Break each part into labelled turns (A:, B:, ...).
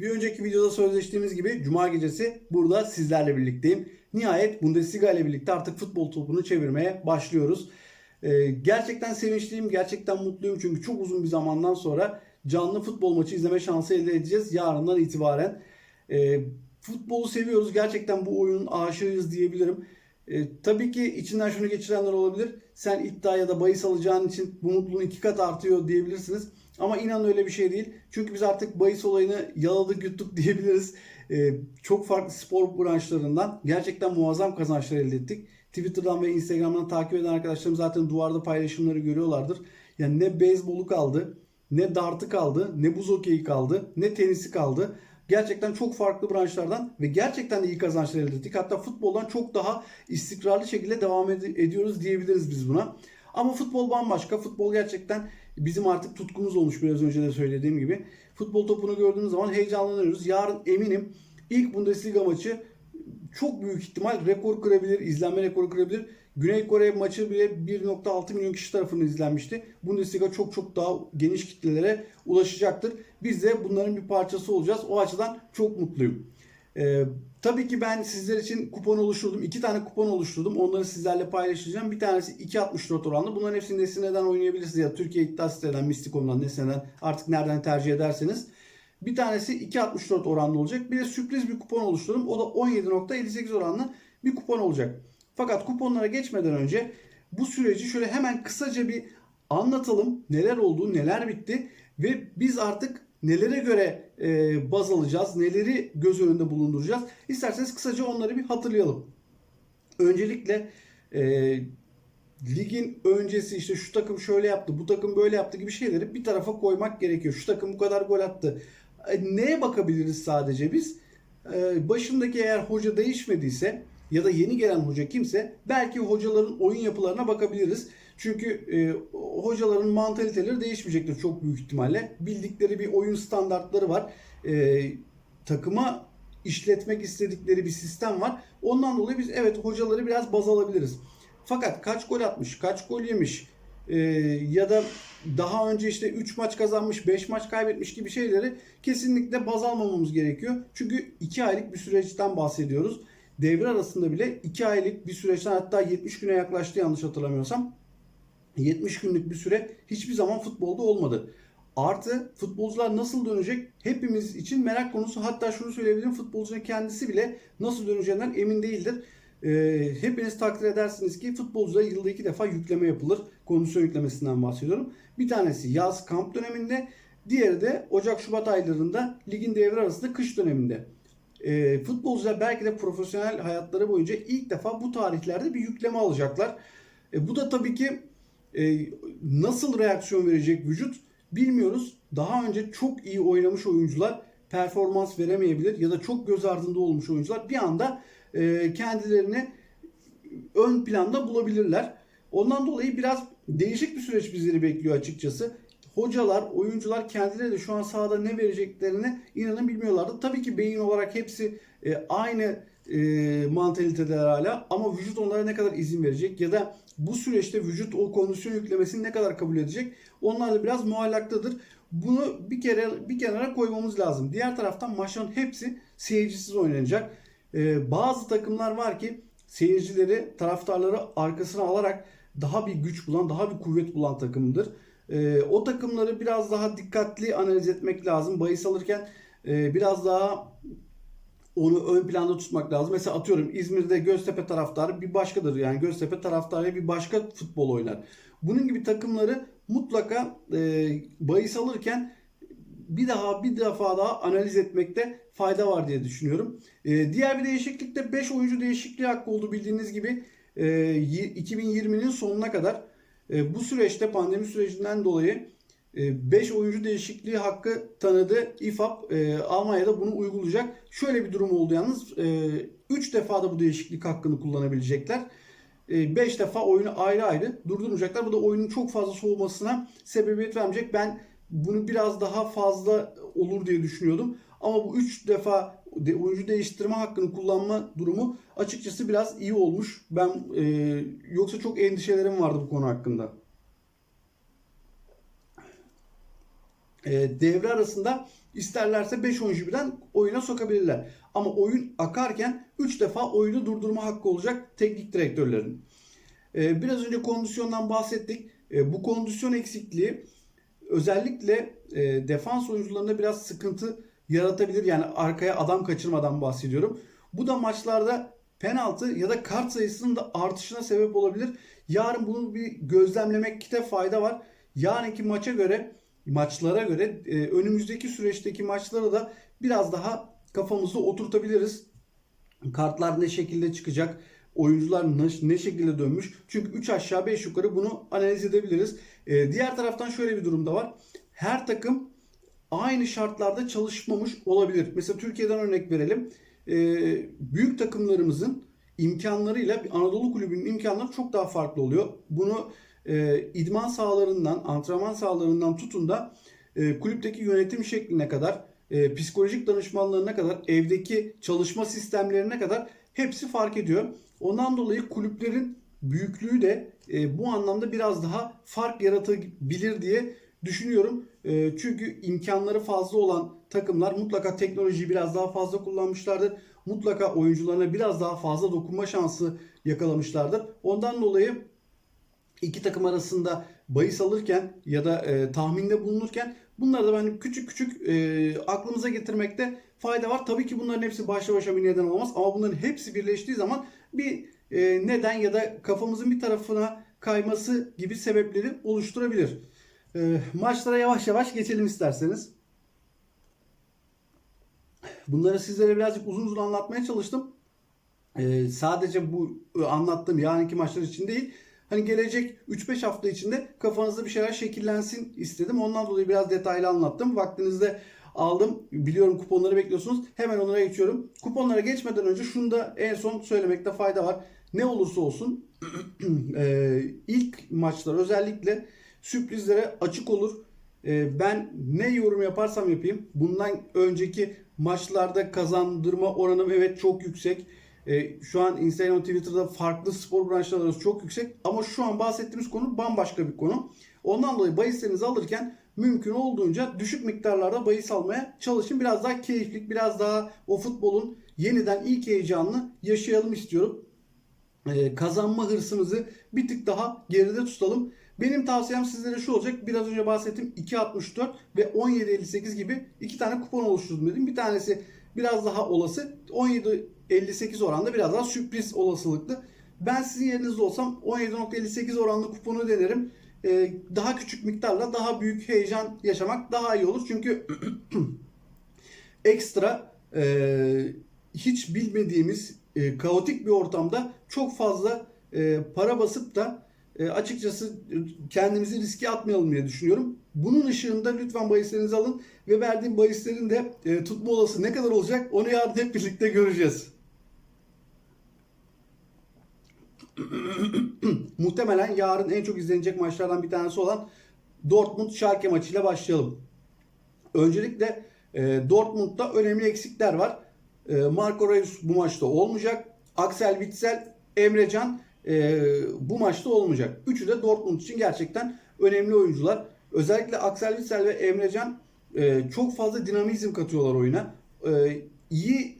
A: Bir önceki videoda sözleştiğimiz gibi Cuma gecesi burada sizlerle birlikteyim. Nihayet Bundesliga ile birlikte artık futbol topunu çevirmeye başlıyoruz. Ee, gerçekten sevinçliyim, gerçekten mutluyum çünkü çok uzun bir zamandan sonra canlı futbol maçı izleme şansı elde edeceğiz yarından itibaren. Ee, futbolu seviyoruz, gerçekten bu oyunun aşığıyız diyebilirim. Ee, tabii ki içinden şunu geçirenler olabilir. Sen iddia ya da bahis alacağın için bu mutluluğun iki kat artıyor diyebilirsiniz. Ama inan öyle bir şey değil. Çünkü biz artık bahis olayını yaladık yuttuk diyebiliriz. Ee, çok farklı spor branşlarından gerçekten muazzam kazançlar elde ettik. Twitter'dan ve Instagram'dan takip eden arkadaşlarım zaten duvarda paylaşımları görüyorlardır. Yani ne beyzbolu kaldı, ne dartı kaldı, ne buz hokeyi kaldı, ne tenisi kaldı. Gerçekten çok farklı branşlardan ve gerçekten de iyi kazançlar elde ettik. Hatta futboldan çok daha istikrarlı şekilde devam ed- ediyoruz diyebiliriz biz buna. Ama futbol bambaşka. Futbol gerçekten bizim artık tutkumuz olmuş biraz önce de söylediğim gibi. Futbol topunu gördüğümüz zaman heyecanlanıyoruz. Yarın eminim ilk Bundesliga maçı çok büyük ihtimal rekor kırabilir, izlenme rekoru kırabilir. Güney Kore maçı bile 1.6 milyon kişi tarafından izlenmişti. Bundesliga çok çok daha geniş kitlelere ulaşacaktır. Biz de bunların bir parçası olacağız. O açıdan çok mutluyum. Ee, tabii ki ben sizler için kupon oluşturdum. İki tane kupon oluşturdum. Onları sizlerle paylaşacağım. Bir tanesi 2.64 oranlı. Bunların hepsini Nesine'den oynayabilirsiniz ya Türkiye iddia siteden, Misticom'dan, Nesine'den artık nereden tercih ederseniz. Bir tanesi 2.64 oranlı olacak. Bir de sürpriz bir kupon oluşturdum. O da 17.58 oranlı bir kupon olacak. Fakat kuponlara geçmeden önce bu süreci şöyle hemen kısaca bir anlatalım. Neler oldu, neler bitti ve biz artık nelere göre e, baz alacağız, neleri göz önünde bulunduracağız. İsterseniz kısaca onları bir hatırlayalım. Öncelikle e, ligin öncesi işte şu takım şöyle yaptı, bu takım böyle yaptı gibi şeyleri bir tarafa koymak gerekiyor. Şu takım bu kadar gol attı. E, neye bakabiliriz sadece biz? E, başındaki eğer hoca değişmediyse ya da yeni gelen hoca kimse belki hocaların oyun yapılarına bakabiliriz. Çünkü e, hocaların mantaliteleri değişmeyecektir çok büyük ihtimalle. Bildikleri bir oyun standartları var. E, takıma işletmek istedikleri bir sistem var. Ondan dolayı biz evet hocaları biraz baz alabiliriz. Fakat kaç gol atmış, kaç gol yemiş e, ya da daha önce işte 3 maç kazanmış, 5 maç kaybetmiş gibi şeyleri kesinlikle baz almamamız gerekiyor. Çünkü 2 aylık bir süreçten bahsediyoruz. Devre arasında bile 2 aylık bir süreçten hatta 70 güne yaklaştı yanlış hatırlamıyorsam. 70 günlük bir süre hiçbir zaman futbolda olmadı. Artı futbolcular nasıl dönecek hepimiz için merak konusu. Hatta şunu söyleyebilirim futbolcunun kendisi bile nasıl döneceğinden emin değildir. Ee, hepiniz takdir edersiniz ki futbolculara yılda iki defa yükleme yapılır. Kondisyon yüklemesinden bahsediyorum. Bir tanesi yaz kamp döneminde, diğeri de Ocak-Şubat aylarında ligin devre arasında kış döneminde. Ee, futbolcular belki de profesyonel hayatları boyunca ilk defa bu tarihlerde bir yükleme alacaklar. E, bu da tabii ki e, nasıl reaksiyon verecek vücut bilmiyoruz. Daha önce çok iyi oynamış oyuncular performans veremeyebilir ya da çok göz ardında olmuş oyuncular bir anda e, kendilerini ön planda bulabilirler. Ondan dolayı biraz değişik bir süreç bizleri bekliyor açıkçası. Hocalar, oyuncular kendileri de şu an sahada ne vereceklerini inanın bilmiyorlardı. Tabii ki beyin olarak hepsi e, aynı e, mantaliteler hala ama vücut onlara ne kadar izin verecek ya da bu süreçte vücut o kondisyon yüklemesini ne kadar kabul edecek onlar da biraz muallaktadır. Bunu bir kere bir kenara koymamız lazım. Diğer taraftan maçların hepsi seyircisiz oynanacak. E, bazı takımlar var ki seyircileri, taraftarları arkasına alarak daha bir güç bulan, daha bir kuvvet bulan takımdır. E, o takımları biraz daha dikkatli analiz etmek lazım. Bahis alırken e, biraz daha onu ön planda tutmak lazım. Mesela atıyorum İzmir'de Göztepe taraftarı bir başkadır. Yani Göztepe taraftarı bir başka futbol oynar. Bunun gibi takımları mutlaka e, bahis alırken bir daha bir defa daha analiz etmekte fayda var diye düşünüyorum. E, diğer bir değişiklik de 5 oyuncu değişikliği hakkı oldu bildiğiniz gibi e, 2020'nin sonuna kadar e, bu süreçte pandemi sürecinden dolayı 5 oyuncu değişikliği hakkı tanıdı İFAB. E, Almanya'da bunu uygulayacak. Şöyle bir durum oldu yalnız. 3 defa da bu değişiklik hakkını kullanabilecekler. 5 defa oyunu ayrı ayrı durdurmayacaklar. Bu da oyunun çok fazla soğumasına sebebiyet vermeyecek. Ben bunu biraz daha fazla olur diye düşünüyordum. Ama bu 3 defa de, oyuncu değiştirme hakkını kullanma durumu açıkçası biraz iyi olmuş. Ben e, yoksa çok endişelerim vardı bu konu hakkında. E, devre arasında isterlerse 5 oyuncu birden oyuna sokabilirler. Ama oyun akarken 3 defa oyunu durdurma hakkı olacak teknik direktörlerin. E, biraz önce kondisyondan bahsettik. E, bu kondisyon eksikliği özellikle e, defans oyuncularında biraz sıkıntı yaratabilir. Yani arkaya adam kaçırmadan bahsediyorum. Bu da maçlarda penaltı ya da kart sayısının da artışına sebep olabilir. Yarın bunu bir gözlemlemekte fayda var. Yarınki maça göre, maçlara göre e, önümüzdeki süreçteki maçları da biraz daha kafamızda oturtabiliriz. Kartlar ne şekilde çıkacak? Oyuncular ne, ne şekilde dönmüş? Çünkü 3 aşağı 5 yukarı bunu analiz edebiliriz. E, diğer taraftan şöyle bir durum da var. Her takım aynı şartlarda çalışmamış olabilir. Mesela Türkiye'den örnek verelim. E, büyük takımlarımızın imkanlarıyla Anadolu kulübünün imkanları çok daha farklı oluyor. Bunu e, idman sahalarından, antrenman sahalarından tutun da e, kulüpteki yönetim şekline kadar, e, psikolojik danışmanlarına kadar, evdeki çalışma sistemlerine kadar hepsi fark ediyor. Ondan dolayı kulüplerin büyüklüğü de e, bu anlamda biraz daha fark yaratabilir diye düşünüyorum. E, çünkü imkanları fazla olan takımlar mutlaka teknolojiyi biraz daha fazla kullanmışlardır. Mutlaka oyuncularına biraz daha fazla dokunma şansı yakalamışlardır. Ondan dolayı iki takım arasında bahis alırken ya da e, tahminde bulunurken bunları da ben küçük küçük e, aklımıza getirmekte fayda var. Tabii ki bunların hepsi başlı başına bir neden olmaz ama bunların hepsi birleştiği zaman bir e, neden ya da kafamızın bir tarafına kayması gibi sebepleri oluşturabilir. E, maçlara yavaş yavaş geçelim isterseniz. Bunları sizlere birazcık uzun uzun anlatmaya çalıştım. E, sadece bu e, anlattığım yarınki maçlar için değil. Hani gelecek 3-5 hafta içinde kafanızda bir şeyler şekillensin istedim. Ondan dolayı biraz detaylı anlattım. Vaktinizde aldım. Biliyorum kuponları bekliyorsunuz. Hemen onlara geçiyorum. Kuponlara geçmeden önce şunu da en son söylemekte fayda var. Ne olursa olsun e, ilk maçlar özellikle sürprizlere açık olur. E, ben ne yorum yaparsam yapayım. Bundan önceki maçlarda kazandırma oranım evet çok yüksek. E, şu an Instagram, Twitter'da farklı spor branşları arası çok yüksek. Ama şu an bahsettiğimiz konu bambaşka bir konu. Ondan dolayı bahislerinizi alırken mümkün olduğunca düşük miktarlarda bahis almaya çalışın. Biraz daha keyiflik, biraz daha o futbolun yeniden ilk heyecanını yaşayalım istiyorum. Ee, kazanma hırsımızı bir tık daha geride tutalım. Benim tavsiyem sizlere şu olacak. Biraz önce bahsettiğim 2.64 ve 17.58 gibi iki tane kupon oluşturdum dedim. Bir tanesi biraz daha olası. 17.58 oranda biraz daha sürpriz olasılıklı. Ben sizin yerinizde olsam 17.58 oranlı kuponu denerim. Ee, daha küçük miktarla daha büyük heyecan yaşamak daha iyi olur. Çünkü ekstra e, hiç bilmediğimiz e, kaotik bir ortamda çok fazla e, para basıp da e, açıkçası kendimizi riske atmayalım diye düşünüyorum. Bunun ışığında lütfen bahislerinizi alın ve verdiğim bahislerin de e, tutma olası ne kadar olacak onu yarın hep birlikte göreceğiz. Muhtemelen yarın en çok izlenecek maçlardan bir tanesi olan Dortmund Schalke maçıyla başlayalım. Öncelikle e, Dortmund'da önemli eksikler var. E, Marco Reus bu maçta olmayacak. Axel Witsel, Emrecan e, bu maçta olmayacak. Üçü de Dortmund için gerçekten önemli oyuncular. Özellikle Axel Witsel ve Emrecan e, çok fazla dinamizm katıyorlar oyuna. E, iyi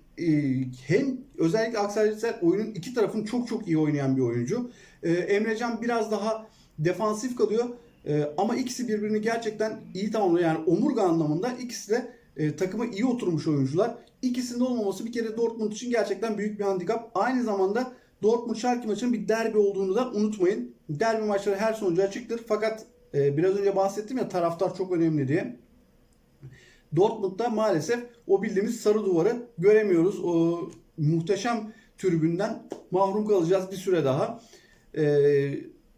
A: hem özellikle Witsel oyunun iki tarafını çok çok iyi oynayan bir oyuncu. E, Emrecan biraz daha defansif kalıyor. E, ama ikisi birbirini gerçekten iyi tamamlıyor. Yani omurga anlamında ikisi de e, takıma iyi oturmuş oyuncular. İkisinde olmaması bir kere Dortmund için gerçekten büyük bir handikap. Aynı zamanda Dortmund Schalke maçının bir derbi olduğunu da unutmayın. Derbi maçları her sonucu açıktır. Fakat e, biraz önce bahsettim ya taraftar çok önemli diye. Dortmund'da maalesef o bildiğimiz sarı duvarı göremiyoruz. O muhteşem tribünden mahrum kalacağız bir süre daha. Ee,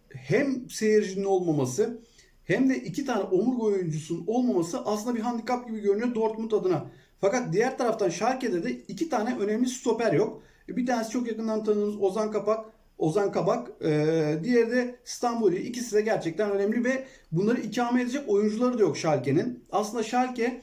A: hem seyircinin olmaması hem de iki tane omurga oyuncusunun olmaması aslında bir handikap gibi görünüyor Dortmund adına. Fakat diğer taraftan Schalke'de de iki tane önemli stoper yok. Bir tanesi çok yakından tanıdığımız Ozan Kapak, Ozan Kabak, e, diğeri de Stamboli. İkisi de gerçekten önemli ve bunları ikame edecek oyuncuları da yok Schalke'nin. Aslında Schalke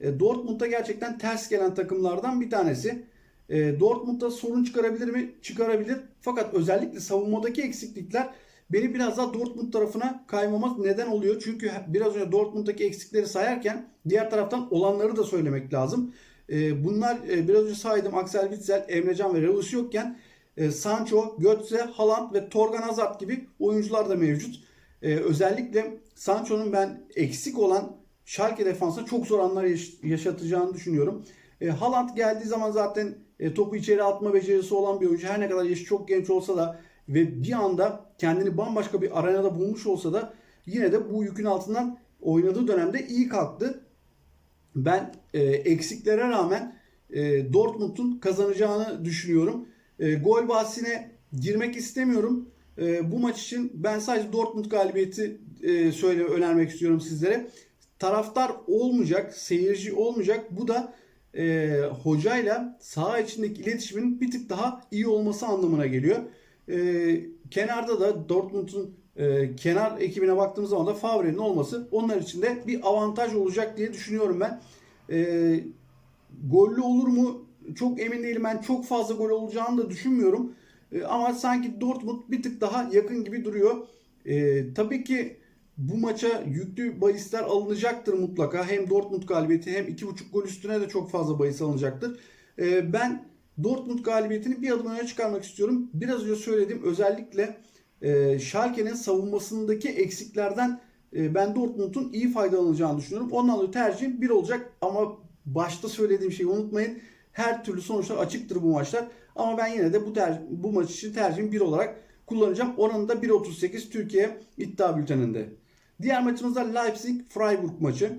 A: e, Dortmund'da gerçekten ters gelen takımlardan bir tanesi. E, Dortmund'da sorun çıkarabilir mi? Çıkarabilir. Fakat özellikle savunmadaki eksiklikler beni biraz daha Dortmund tarafına kaymama neden oluyor. Çünkü biraz önce Dortmund'daki eksikleri sayarken diğer taraftan olanları da söylemek lazım. E, bunlar e, biraz önce saydım Axel Witsel, Emrecan ve Reus yokken e, Sancho, Götze, Haaland ve Torgan Hazard gibi oyuncular da mevcut. E, özellikle Sancho'nun ben eksik olan Schalke defansına çok zor anlar yaş- yaşatacağını düşünüyorum. E, Haaland geldiği zaman zaten e, topu içeri atma becerisi olan bir oyuncu. Her ne kadar yaşı çok genç olsa da ve bir anda kendini bambaşka bir arenada bulmuş olsa da yine de bu yükün altından oynadığı dönemde iyi kalktı. Ben e, eksiklere rağmen e, Dortmund'un kazanacağını düşünüyorum. E, gol bahsine girmek istemiyorum. E, bu maç için ben sadece Dortmund galibiyeti e, söyle önermek istiyorum sizlere. Taraftar olmayacak, seyirci olmayacak. Bu da e, hocayla saha içindeki iletişimin bir tık daha iyi olması anlamına geliyor. E, kenarda da Dortmund'un e, kenar ekibine baktığımız zaman da Favre'nin olması onlar için de bir avantaj olacak diye düşünüyorum ben. E, gollü olur mu? Çok emin değilim. Ben çok fazla gol olacağını da düşünmüyorum. E, ama sanki Dortmund bir tık daha yakın gibi duruyor. E, tabii ki bu maça yüklü bahisler alınacaktır mutlaka. Hem Dortmund galibiyeti hem 2.5 gol üstüne de çok fazla bahis alınacaktır. E, ben Dortmund galibiyetini bir adım öne çıkarmak istiyorum. Biraz önce söylediğim özellikle e, Schalke'nin savunmasındaki eksiklerden e, ben Dortmund'un iyi faydalanacağını düşünüyorum. Ondan dolayı tercihim 1 olacak ama başta söylediğim şeyi unutmayın. Her türlü sonuçlar açıktır bu maçlar. Ama ben yine de bu ter- bu maç için tercihim 1 olarak kullanacağım. Oranı da 1.38 Türkiye iddia bülteninde. Diğer maçımız da Leipzig-Freiburg maçı.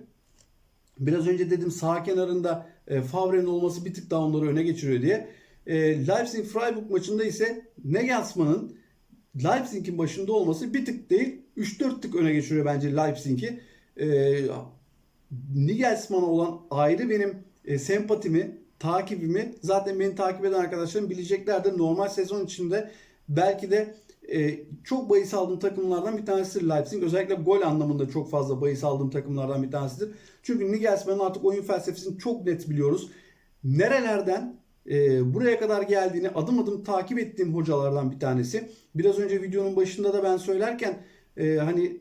A: Biraz önce dedim sağ kenarında e, Favre'nin olması bir tık daha onları öne geçiriyor diye. E, Leipzig-Freiburg maçında ise Nagelsmann'ın Leipzig'in başında olması bir tık değil 3-4 tık öne geçiriyor bence Leipzig'i. E, Nagelsmann'a olan ayrı benim e, sempatimi, takibimi zaten beni takip eden arkadaşlarım bileceklerdir. Normal sezon içinde belki de e, çok bahis aldığım takımlardan bir tanesidir Leipzig. Özellikle gol anlamında çok fazla bahis aldığım takımlardan bir tanesidir. Çünkü Nagelsmann'ın artık oyun felsefesini çok net biliyoruz. Nerelerden e, buraya kadar geldiğini adım adım takip ettiğim hocalardan bir tanesi. Biraz önce videonun başında da ben söylerken e, hani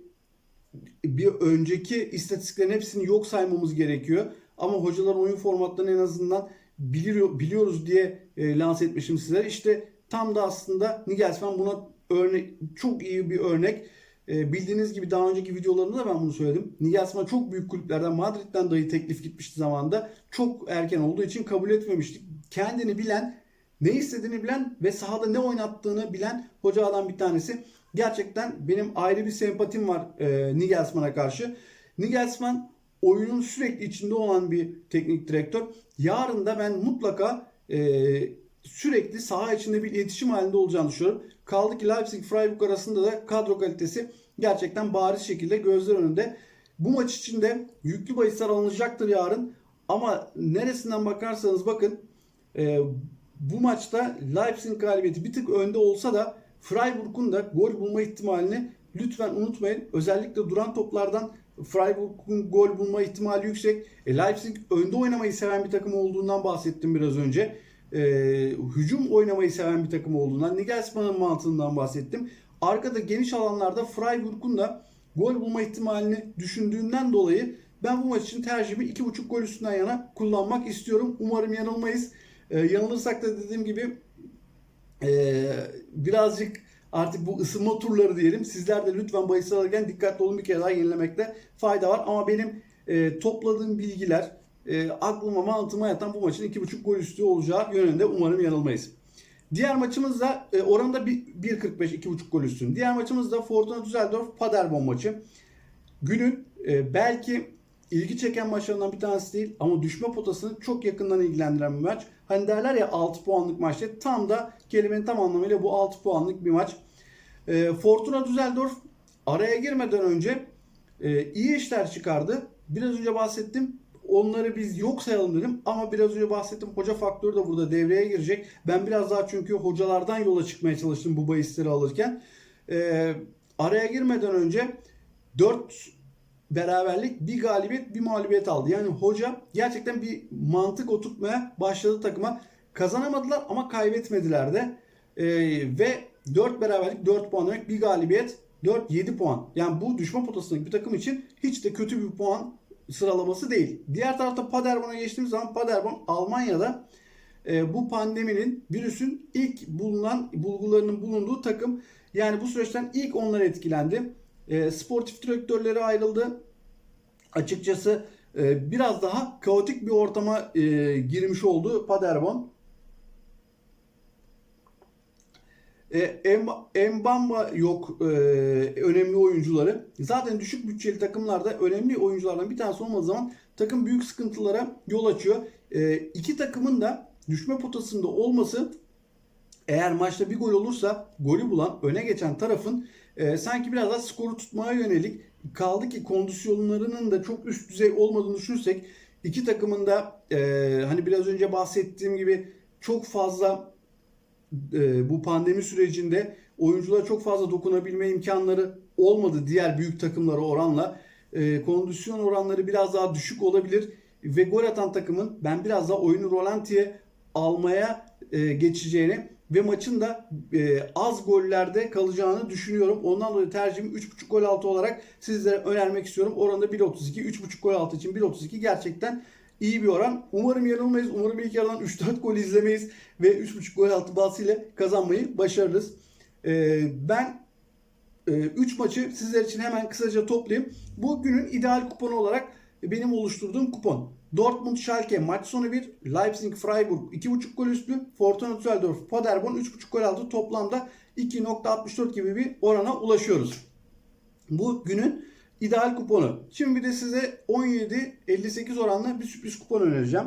A: bir önceki istatistiklerin hepsini yok saymamız gerekiyor. Ama hocaların oyun formatlarını en azından biliyor, biliyoruz diye e, lanse etmişim sizlere. İşte tam da aslında Nagelsmann buna örnek çok iyi bir örnek. E, bildiğiniz gibi daha önceki videolarımda da ben bunu söyledim. Nagelsmann çok büyük kulüplerden Madrid'den dahi teklif gitmişti zamanında. Çok erken olduğu için kabul etmemiştik. Kendini bilen, ne istediğini bilen ve sahada ne oynattığını bilen hocalardan bir tanesi. Gerçekten benim ayrı bir sempatim var e, Nagelsmann'a karşı. Nagelsmann oyunun sürekli içinde olan bir teknik direktör. Yarın da ben mutlaka e, sürekli saha içinde bir iletişim halinde olacağını düşünüyorum. Kaldı ki Leipzig Freiburg arasında da kadro kalitesi gerçekten bariz şekilde gözler önünde. Bu maç için de yüklü bahisler alınacaktır yarın. Ama neresinden bakarsanız bakın e, bu maçta Leipzig galibiyeti bir tık önde olsa da Freiburg'un da gol bulma ihtimalini lütfen unutmayın. Özellikle duran toplardan Freiburg'un gol bulma ihtimali yüksek. E, Leipzig önde oynamayı seven bir takım olduğundan bahsettim biraz önce. E, hücum oynamayı seven bir takım olduğundan, Nagelsmann'ın mantığından bahsettim. Arkada geniş alanlarda Freiburg'un da gol bulma ihtimalini düşündüğünden dolayı ben bu maç için tercihimi 2.5 gol üstünden yana kullanmak istiyorum. Umarım yanılmayız. E, yanılırsak da dediğim gibi e, birazcık artık bu ısınma turları diyelim. Sizler de lütfen bahis alırken dikkatli olun bir kere daha yenilemekte fayda var. Ama benim e, topladığım bilgiler e, aklıma mantığıma yatan bu maçın 2.5 gol üstü olacağı yönünde umarım yanılmayız. Diğer maçımız da e, oranda 1.45 2.5 gol üstün. Diğer maçımız da Fortuna Düsseldorf Paderborn maçı. Günün e, belki ilgi çeken maçlarından bir tanesi değil ama düşme potasını çok yakından ilgilendiren bir maç. Hani derler ya 6 puanlık maçta tam da kelimenin tam anlamıyla bu 6 puanlık bir maç. E, Fortuna Düsseldorf araya girmeden önce e, iyi işler çıkardı. Biraz önce bahsettim. Onları biz yok sayalım dedim ama biraz önce bahsettim hoca faktörü de burada devreye girecek. Ben biraz daha çünkü hocalardan yola çıkmaya çalıştım bu bahisleri alırken. E, araya girmeden önce 4 beraberlik, bir galibiyet, bir mağlubiyet aldı. Yani hoca gerçekten bir mantık oturtmaya başladı takıma. Kazanamadılar ama kaybetmediler de. Ee, ve 4 beraberlik 4 puan demek. Bir galibiyet 4-7 puan. Yani bu düşme potasındaki bir takım için hiç de kötü bir puan sıralaması değil. Diğer tarafta Paderborn'a geçtiğimiz zaman Paderborn Almanya'da e, bu pandeminin virüsün ilk bulunan bulgularının bulunduğu takım. Yani bu süreçten ilk onlar etkilendi. E, sportif direktörleri ayrıldı. Açıkçası e, biraz daha kaotik bir ortama e, girmiş oldu Paderborn. E, Em- Mbamba yok e, önemli oyuncuları. Zaten düşük bütçeli takımlarda önemli oyunculardan bir tanesi olmadığı zaman takım büyük sıkıntılara yol açıyor. E, iki takımın da düşme potasında olması eğer maçta bir gol olursa golü bulan öne geçen tarafın e, sanki biraz daha skoru tutmaya yönelik kaldı ki kondisyonlarının da çok üst düzey olmadığını düşünürsek iki takımın da e, hani biraz önce bahsettiğim gibi çok fazla e, bu pandemi sürecinde oyunculara çok fazla dokunabilme imkanları olmadı diğer büyük takımlara oranla. E, kondisyon oranları biraz daha düşük olabilir ve gol atan takımın ben biraz daha oyunu rolantiye almaya e, geçeceğini ve maçın da e, az gollerde kalacağını düşünüyorum. Ondan dolayı tercihimi 3.5 gol altı olarak sizlere önermek istiyorum. Oranında 1.32. 3.5 gol altı için 1.32 gerçekten iyi bir oran. Umarım yanılmayız. Umarım ilk yarıdan 3-4 gol izlemeyiz ve 3.5 gol altı bahsiyle kazanmayı başarırız. E, ben 3 maçı sizler için hemen kısaca toplayayım. Bu günün ideal kuponu olarak benim oluşturduğum kupon. Dortmund Schalke maç sonu 1, Leipzig Freiburg 2.5 gol üstü, Fortuna Düsseldorf Paderborn 3.5 gol altı toplamda 2.64 gibi bir orana ulaşıyoruz. Bu günün ideal kuponu. Şimdi bir de size 17.58 oranlı bir sürpriz kupon önereceğim.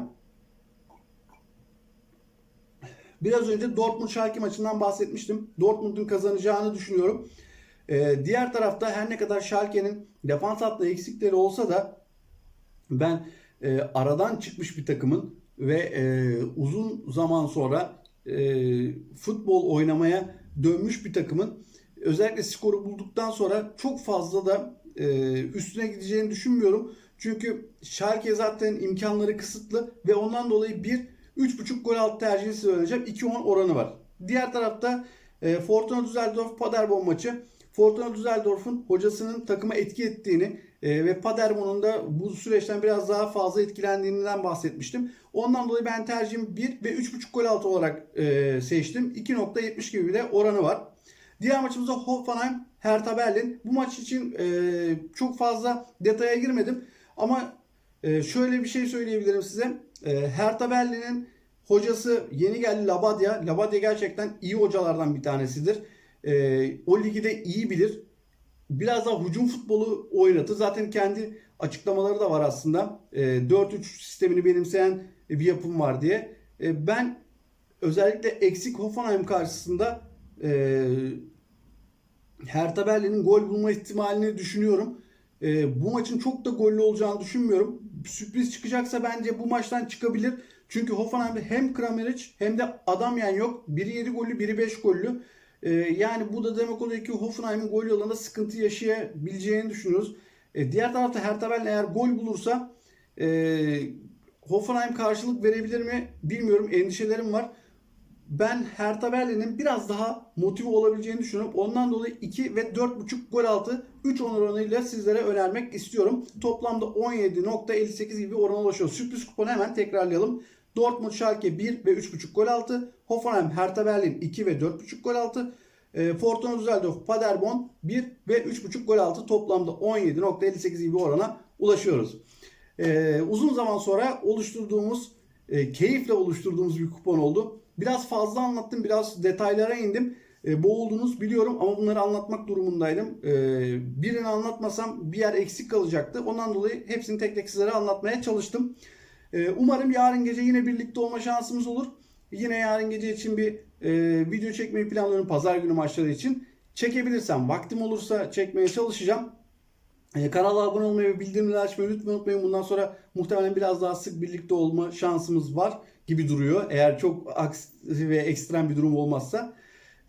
A: Biraz önce Dortmund Schalke maçından bahsetmiştim. Dortmund'un kazanacağını düşünüyorum. Ee, diğer tarafta her ne kadar Schalke'nin defans hattı eksikleri olsa da ben e, aradan çıkmış bir takımın ve e, uzun zaman sonra e, futbol oynamaya dönmüş bir takımın özellikle skoru bulduktan sonra çok fazla da e, üstüne gideceğini düşünmüyorum. Çünkü Schalke zaten imkanları kısıtlı ve ondan dolayı bir 3.5 gol alt tercihini size önereceğim. 2-10 oranı var. Diğer tarafta e, Fortuna Düsseldorf Paderborn maçı. Fortuna Düsseldorf'un hocasının takıma etki ettiğini e, ve Paderborn'un da bu süreçten biraz daha fazla etkilendiğinden bahsetmiştim. Ondan dolayı ben tercihim 1 ve 3.5 gol altı olarak e, seçtim. 2.70 gibi de oranı var. Diğer maçımızda Hoffenheim Hertha Berlin. Bu maç için e, çok fazla detaya girmedim ama e, şöyle bir şey söyleyebilirim size. E, Hertha Berlin'in hocası yeni geldi Labadia. Labadia gerçekten iyi hocalardan bir tanesidir. E, o ligi de iyi bilir. Biraz daha hücum futbolu oynatır. Zaten kendi açıklamaları da var aslında. E, 4-3 sistemini benimseyen bir yapım var diye. E, ben özellikle eksik Hoffenheim karşısında e, Hertha Berlin'in gol bulma ihtimalini düşünüyorum. E, bu maçın çok da gollü olacağını düşünmüyorum. Sürpriz çıkacaksa bence bu maçtan çıkabilir. Çünkü Hoffenheim'de hem Kramaric hem de Adamyan yok. Biri 7 gollü, biri 5 gollü. E, yani bu da demek oluyor ki Hoffenheim'in gol yolunda sıkıntı yaşayabileceğini düşünüyoruz. E, diğer tarafta Hertha Berlin eğer gol bulursa e, Hoffenheim karşılık verebilir mi bilmiyorum. Endişelerim var. Ben Hertha Berlin'in biraz daha motive olabileceğini düşünüyorum. Ondan dolayı 2 ve 4.5 gol altı 3 oranıyla sizlere önermek istiyorum. Toplamda 17.58 gibi oran ulaşıyor. Sürpriz kuponu hemen tekrarlayalım. Dortmund Schalke 1 ve 3.5 gol altı. Hoffenheim Hertha Berlin 2 ve 4.5 gol altı. E, Fortuna Düsseldorf Paderborn 1 ve 3.5 gol altı toplamda 17.58 gibi orana ulaşıyoruz. E, uzun zaman sonra oluşturduğumuz, e, keyifle oluşturduğumuz bir kupon oldu. Biraz fazla anlattım, biraz detaylara indim. E, boğuldunuz biliyorum ama bunları anlatmak durumundaydım. E, birini anlatmasam bir yer eksik kalacaktı. Ondan dolayı hepsini tek tek sizlere anlatmaya çalıştım. E, umarım yarın gece yine birlikte olma şansımız olur. Yine yarın gece için bir e, video çekmeyi planlıyorum pazar günü maçları için. Çekebilirsem, vaktim olursa çekmeye çalışacağım. E, kanala abone olmayı ve bildirimleri açmayı lütfen unutmayın. Bundan sonra muhtemelen biraz daha sık birlikte olma şansımız var gibi duruyor. Eğer çok aksi ve ekstrem bir durum olmazsa.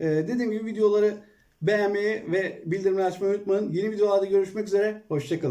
A: E, dediğim gibi videoları beğenmeyi ve bildirimleri açmayı unutmayın. Yeni videolarda görüşmek üzere. Hoşçakalın.